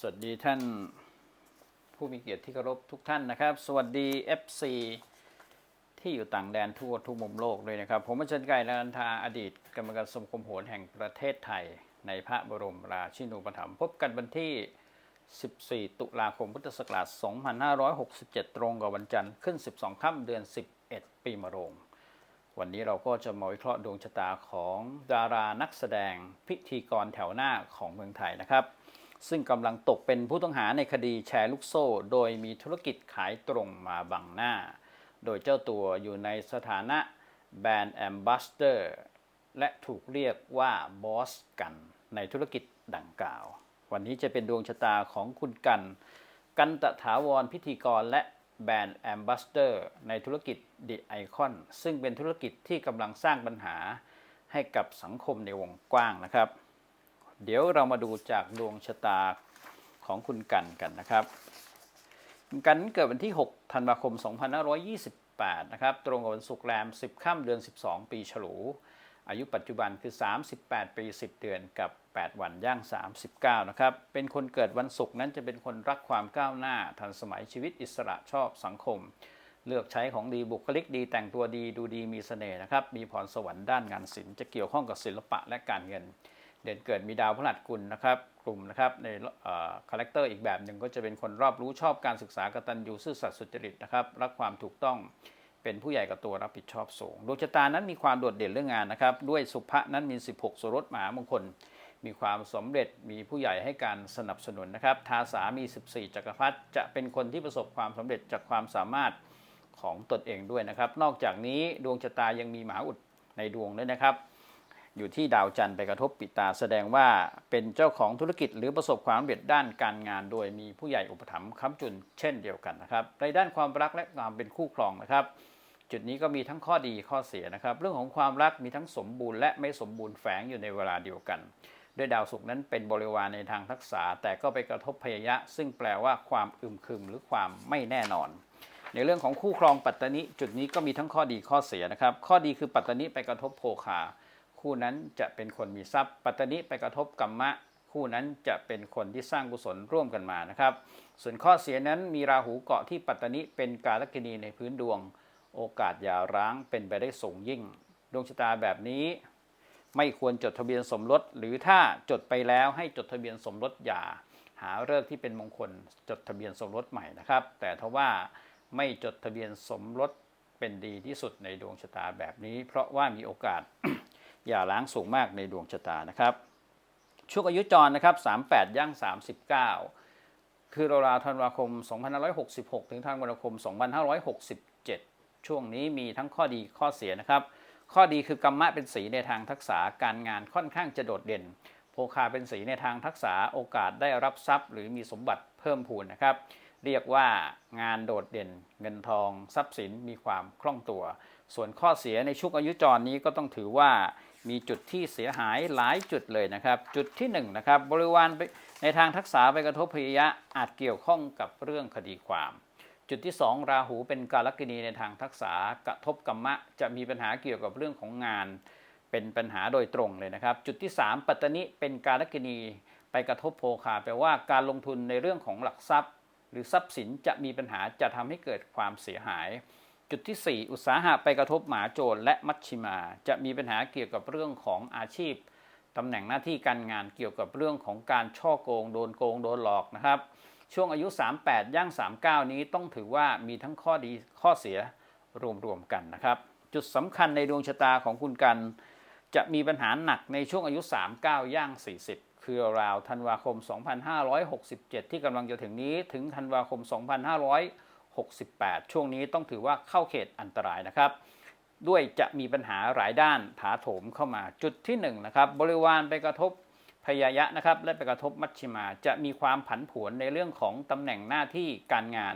สวัสดีท่านผู้มีเกียรติที่เคารพทุกท่านนะครับ สวัสดี FC ที่อยู่ต่างแดนทั่วทุกมุมโลกเลยนะครับ ผมอาจารย์ไก่นันทาอดีตกรรมการสมคมโหรแห่งประเทศไทย ในพระบรมราชินูปถัมภ์พบกันวันที่ 14 ตุลาคมพุทธศักราช 2567 ตรงกับวันจันทร์ขึ้น 12 ค่ำเดือน 11 ปีมะโรง วันนี้เราก็จะมาวิเคราะห์ดวงชะตาของดารานักแสดงพิธีกรแถวหน้าของเมืองไทยนะครับ ซึ่งกำลังตกเป็นผู้ต้องหาในคดีแชร์ลูกโซ่ โดยมีธุรกิจขายตรงมาบังหน้า โดยเจ้าตัวอยู่ในสถานะแบรนด์แอมบ s สเดอร์และถูกเรียกว่าบอสกันในธุรกิจดังกล่าว วันนี้จะเป็นดวงชะตาของคุณกัน กันตะถาวรพิธีกรและแบรนด์แอมบ s สเดอร์ในธุรกิจดิไอคอนซึ่งเป็นธุรกิจที่กำลังสร้างปัญหาให้กับสังคมในวงกว้างนะครับ เดี๋ยวเรามาดูจากดวงชะตาของคุณกันกันนะครับ คุณกันเกิดวันที่ 6 ธันวาคม 2528 นะครับ ตรงกับวันศุกร์แรม 10 ค่ำเดือน 12 ปีฉลู อายุปัจจุบันคือ 38 ปี 10 เดือนกับ 8 วันย่าง 39 นะครับ เป็นคนเกิดวันศุกร์นั้นจะเป็นคนรักความก้าวหน้า ทันสมัยชีวิตอิสระชอบสังคม เลือกใช้ของดีบุคลิกดี แต่งตัวดีดูดีมีเสน่ห์นะครับ มีพรสวรรค์ด้านงานศิลป์จะเกี่ยวข้องกับศิลปะและการเงิน เด่นเกิดมีดาวพฤหัสกุลนะครับกลุ่มนะครับในคาแรคเตอร์อีกแบบหนึ่งก็จะเป็นคนรอบรู้ชอบการศึกษากตัญญูซื่อสัตย์สุจริตนะครับรักความถูกต้องเป็นผู้ใหญ่กับตัวรับผิดชอบสูงดวงชะตานั้นมีความโดดเด่นเรื่องงานนะครับ ด้วยสุภะนั้นมี 16สุรสมหามงคล มีความสำเร็จมีผู้ใหญ่ให้การสนับสนุนนะครับ ทาสามี 14 จักรพรรดิจะเป็นคนที่ประสบความสำเร็จจากความสามารถของตนเองด้วยนะครับ นอกจากนี้ดวงชะตายังมีมหาอุดในดวงด้วยนะครับ อยู่ที่ดาวจันทร์ไปกระทบปิตา แสดงว่าเป็นเจ้าของธุรกิจหรือประสบความสำเร็จด้านการงาน โดยมีผู้ใหญ่อุปถัมภ์ค้ำจุนเช่นเดียวกันนะครับ ในด้านความรักและความเป็นคู่ครองนะครับ จุดนี้ก็มีทั้งข้อดีข้อเสียนะครับ เรื่องของความรักมีทั้งสมบูรณ์และไม่สมบูรณ์แฝงอยู่ในเวลาเดียวกันด้วยดาวศุกร์นั้นเป็นบริวารในทางทักษะแต่ก็ไปกระทบพยายะ ซึ่งแปลว่าความอึมครึมหรือความไม่แน่นอน ในเรื่องของคู่ครองปัตตนิจุดนี้ก็มีทั้งข้อดีข้อเสียนะครับ ข้อดีคือปัตตนิไปกระทบโภคา คู่นั้นจะเป็นคนมีทรัพย์ ปัตตนิไปกระทบกรรมะ คู่นั้นจะเป็นคนที่สร้างกุศลร่วมกันมานะครับ ส่วนข้อเสียนั้นมีราหูเกาะที่ปัตตนิเป็นกาลกินีในพื้นดวง โอกาสหย่าร้างเป็นไปได้สูงยิ่ง ดวงชะตาแบบนี้ ไม่ควรจดทะเบียนสมรส หรือถ้าจดไปแล้วให้จดทะเบียนสมรสอย่าหาเลิกที่เป็นมงคลจดทะเบียนสมรสใหม่นะครับ แต่ถ้าว่าไม่จดทะเบียนสมรสเป็นดีที่สุดในดวงชะตาแบบนี้ เพราะว่ามีโอกาส อย่าล้างสูงมากในดวงชะตานะครับช่วงอายุจรนะครับ 38 ย่าง 39 คือราวๆธันวาคม 2566 ถึงธันวาคม 2567 ช่วงนี้มีทั้งข้อดีข้อเสียนะครับ ข้อดีคือกรรมะเป็นสีในทางทักษะการงานค่อนข้างจะโดดเด่น โภคาเป็นสีในทางทักษะโอกาสได้รับทรัพย์ หรือมีสมบัติเพิ่มพูนนะครับ เรียกว่างานโดดเด่น เงินทอง ทรัพย์สินมีความคล่องตัว ส่วนข้อเสียในช่วงอายุจรนี้ก็ต้องถือว่า มีจุดที่เสียหายหลายจุดเลยนะครับ จุดที่1นงนะครับบริวารในทางทักษะไปกระทบพยยะอาจเกี่ยวข้องกับเรื่องคดีความ จุดที่ 2 ราหูเป็นกาลกินีในทางทักษะกระทบกรรมะ จะมีปัญหาเกี่ยวกับเรื่องของงาน เป็นปัญหาโดยตรงเลยนะครับ จุดที่ 3 ปัตตนิเป็นกาลกินีไปกระทบโภคาแปลว่าการลงทุนในเรื่องของหลักทรัพย์ หรือทรัพย์สินจะมีปัญหาจะทำให้เกิดความเสียหาย จุดที่ 4 อุตสาหะไปกระทบหมาโจรและมัชชิมา จะมีปัญหาเกี่ยวกับเรื่องของอาชีพตำแหน่งหน้าที่การงานเกี่ยวกับเรื่องของการช่อโกงโดนโกงโดนหลอกนะครับ ช่วงอายุ 38 ย่าง 39 นี้ต้องถือว่ามีทั้งข้อดีข้อเสียรวมๆกันนะครับ จุดสำคัญในดวงชะตาของคุณกัน จะมีปัญหาหนักในช่วงอายุ 39 ย่าง 40 คือราวธันวาคม 2567 ที่กำลังจะถึงนี้ถึงธันวาคม 68 ช่วงนี้ต้องถือว่าเข้าเขตอันตรายนะครับ ด้วยจะมีปัญหาหลายด้านถาโถมเข้ามาจุดที่1นนะครับบริวารไปกระทบพยายะนะครับและไปกระทบมัชชิมา จะมีความผันผวนในเรื่องของตำแหน่งหน้าที่การงาน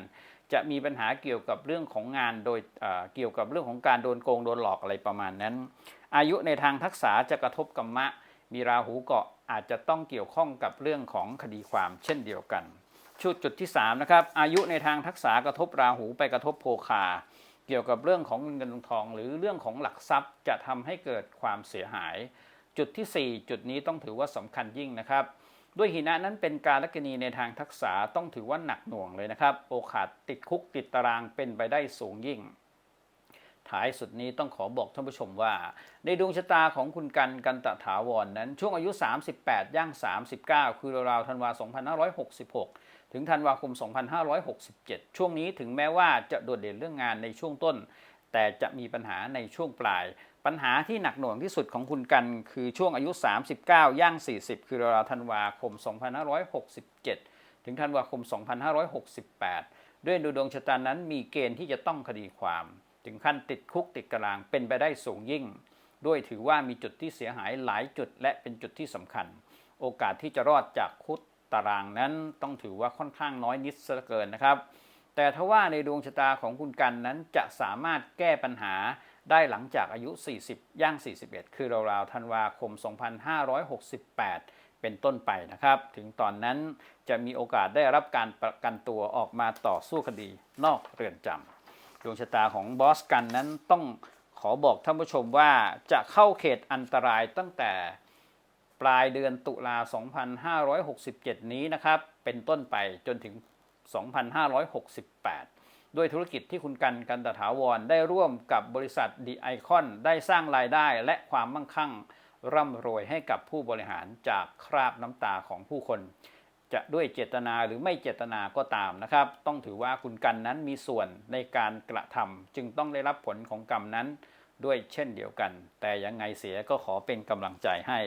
จะมีปัญหาเกี่ยวกับเรื่องของงานโดยเเกี่ยวกับเรื่องของการโดนโกงโดนหลอกอะไรประมาณนั้น อายุในทางทักษะจะกระทบกรรมะ มีราหูเกาะอาจจะต้องเกี่ยวข้องกับเรื่องของคดีความเช่นเดียวกัน ชุดจุดที่3นะครับอายุในทางทักษะกระทบราหูไปกระทบโภคา เกี่ยวกับเรื่องของเงินทอง หรือเรื่องของหลักทรัพย์จะทำให้เกิดความเสียหาย จุดที่ 4 จุดนี้ต้องถือว่าสำคัญยิ่งนะครับ ด้วยหินะนั้นเป็นการลกณีในทางทักษะต้องถือว่าหนักหน่วงเลยนะครับ โอกาสติดคุกติดตารางเป็นไปได้สูงยิ่งท้ายสุดนี้ต้องขอบอกท่านผู้ชมว่า ในดวงชะตาของคุณกันกันตะถาวรนนั้นช่วงอายุ 38 ย่าง 39 คือราวๆธันวา 2566 ถึงธันวาคม 2567 ช่วงนี้ถึงแม้ว่าจะโดดเด่นเรื่องงานในช่วงต้น แต่จะมีปัญหาในช่วงปลาย ปัญหาที่หนักหน่วงที่สุดของคุณกัน คือช่วงอายุ 39 ย่าง 40 คือราวธันวาคม 2567 ถึงธันวาคม 2568 ด้วยดวงชะตานั้นมีเกณฑ์ที่จะต้องคดีความ ถึงขั้นติดคุกติดตารางเป็นไปได้สูงยิ่ง ด้วยถือว่ามีจุดที่เสียหายหลายจุดและเป็นจุดที่สำคัญ โอกาสที่จะรอดจากคุก ตารางนั้นต้องถือว่าค่อนข้างน้อยนิดซะเกินนะครับ แต่ถ้าว่าในดวงชะตาของคุณกันนั้นจะสามารถแก้ปัญหาได้หลังจากอายุ 40 ย่าง 41 คือราวๆธันวาคม 2568 เป็นต้นไปนะครับ ถึงตอนนั้นจะมีโอกาสได้รับการประกันตัวออกมาต่อสู้คดีนอกเรือนจำดวงชะตาของบอสกันนั้นต้องขอบอกท่านผู้ชมว่าจะเข้าเขตอันตรายตั้งแต่ ปลายเดือนตุลา 2567 นี้นะครับ เป็นต้นไปจนถึง 2568 ด้วยธุรกิจที่คุณกันกันตถาวรได้ร่วมกับบริษัทดีไอคอนได้สร้างรายได้และความมั่งคั่ง ร่ำรวยให้กับผู้บริหารจากคราบน้ำตาของผู้คน จะด้วยเจตนาหรือไม่เจตนาก็ตามนะครับ ต้องถือว่าคุณกันนั้นมีส่วนในการกระทำจึงต้องได้รับผลของกรรมนั้น ด้วยเช่นเดียวกัน แต่ยังไงเสียก็ขอเป็นกำลังใจให้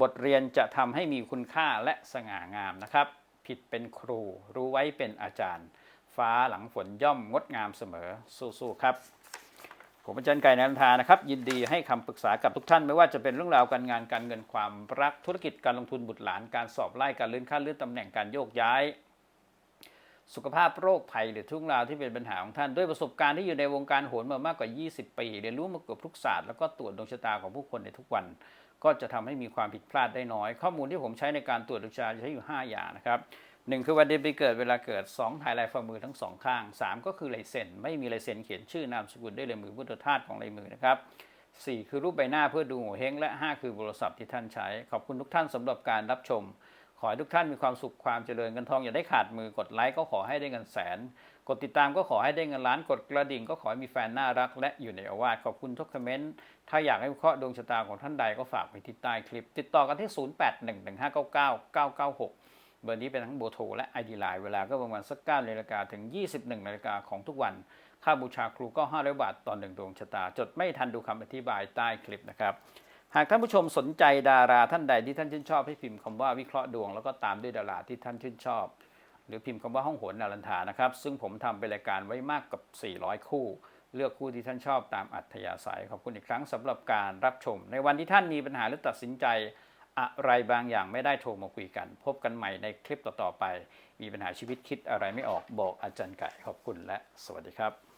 บทเรียนจะทำให้มีคุณค่าและสง่างามนะครับ ผิดเป็นครูรู้ไว้เป็นอาจารย์ ฟ้าหลังฝนย่อมงดงามเสมอสู้ๆครับผมอาจารย์ไก่นันทานะครับ ยินดีให้คำปรึกษากับทุกท่านไม่ว่าจะเป็นเรื่องราวการงานการเงินความรักธุรกิจการลงทุนบุตรหลานการสอบไล่การเลื่อนขั้นเลื่อนตำแหน่งการโยกย้าย สุขภาพโรคภัยหรือทุกราวที่เป็นปัญหาของท่าน ด้วยประสบการณ์ที่อยู่ในวงการโหนมามากกว่า 20 ปี เรียนรู้มาเกือบทุกศาสตร์แล้วก็ตรวจดวงชะตาของผู้คนในทุกวัน ก็จะทำให้มีความผิดพลาดได้น้อย ข้อมูลที่ผมใช้ในการตรวจดวงชะตาใช้อยู่ 5 อย่างนะครับหนึ่งคือวันเดือนปีเกิดเวลาเกิด 2 ถ่ายลายฝ่ามือทั้งสองข้าง 3 ก็คือลายเซ็นไม่มีลายเซ็นเขียนชื่อนามสกุลด้วยลายมือพุทธทาสของลายมือนะครับ 4 คือรูปใบหน้าเพื่อดูหัวเฮงและ 5 คือโทรศัพท์ที่ท่านใช้ ขอบคุณทุกท่านสำหรับการรับชม ขอให้ทุกท่านมีความสุขความเจริญเงินทองอย่าได้ขาดมือกดไลค์ก็ขอให้ได้เงินแสน กดติดตามก็ขอให้ได้เงินล้านกดกระดิ่ง ก็ขอให้มีแฟนน่ารักและอยู่ในอาวาสขอบคุณทุกคอมเมนต์ถ้าอยากให้เคราะห์ดวงชะตาของท่านใดก็ฝากไว้ที่ใต้คลิป ติดต่อกันที่ 0811599996เบอร์นี้เป็นทั้งโบโทรและ ID Line เวลาก็ประมาณสัก9นาฬิกาถึง 21นาฬิกาของทุกวัน ค่าบูชาครูก็ 500 บาทต่อหนึ่งดวงชะตา จดไม่ทันดูคำอธิบายใต้คลิปนะครับ หากท่านผู้ชมสนใจดาราท่านใดที่ท่านชื่นชอบให้พิมพ์คำว่าวิเคราะห์ดวงแล้วก็ตามด้วยดาราที่ท่านชื่นชอบ หรือพิมพ์คำว่าห้องโหนนารันทานะครับ ซึ่งผมทำเป็นรายการไว้มากกับ 400 คู่ เลือกคู่ที่ท่านชอบตามอัธยาศัยขอบคุณอีกครั้งสำหรับการรับชม ในวันที่ท่านมีปัญหาหรือตัดสินใจอะไรบางอย่างไม่ได้โทรมาคุยกัน พบกันใหม่ในคลิปต่อๆไป มีปัญหาชีวิตคิดอะไรไม่ออกบอกอาจารย์ไก่ขอบคุณและสวัสดีครับ